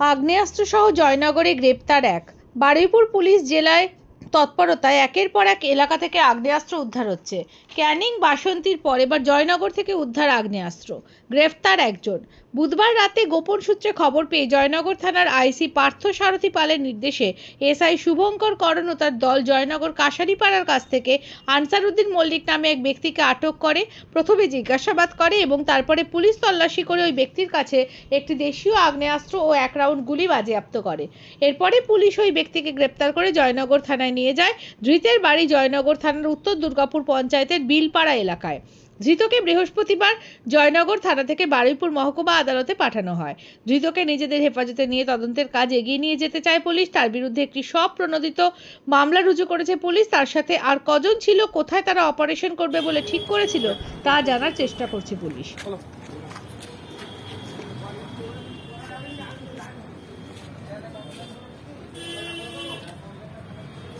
আগ্নেয়াস্ত্রসহ জয়নগরে গ্রেপ্তার এক। বারুইপুর পুলিশ জেলায় তৎপরতায় একের পর এক এলাকা থেকে আগ্নেয়াস্ত্র উদ্ধার হচ্ছে। ক্যানিং বাসন্তীর পর এবার জয়নগর থেকে উদ্ধার আগ্নেয়াস্ত্র। গ্রেফতার একজন। বুধবার রাতে গোপন সূত্রে খবর পেয়ে জয়নগর থানার আইসি পার্থ সারথী পালের নির্দেশে এসআই শুভঙ্কর করণ ও তার দল জয়নগর কাশারিপাড়ার কাছ থেকে আনসারউদ্দিন মল্লিক নামে এক ব্যক্তিকে আটক করে, প্রথমে জিজ্ঞাসাবাদ করে এবং তারপরে পুলিশ তল্লাশি করে ওই ব্যক্তির কাছে একটি দেশীয় আগ্নেয়াস্ত্র ও এক রাউন্ড গুলি বাজেয়াপ্ত করে। এরপরে পুলিশ ওই ব্যক্তিকে গ্রেপ্তার করে জয়নগর থানায় নিয়ে যায় ধৃতের বাড়ি জয়নগর থানার উত্তর দুর্গাপুর পঞ্চায়েতের বিলপাড়া এলাকায়। ধৃতকে বৃহস্পতিবার জয়নগর থানা থেকে বারুইপুর মহকুমা আদালতে পাঠানো হয়। ধৃতকে নিজেদের হেফাজতে নিয়ে তদন্তের কাজ এগিয়ে নিয়ে যেতে চায় পুলিশ। তার বিরুদ্ধে একটি স্বপ্রণোদিত মামলা রুজু করেছে পুলিশ। তার সাথে আর কজন ছিল, কোথায় তারা অপারেশন করবে বলে ঠিক করেছিল, তা জানার চেষ্টা করছে পুলিশ।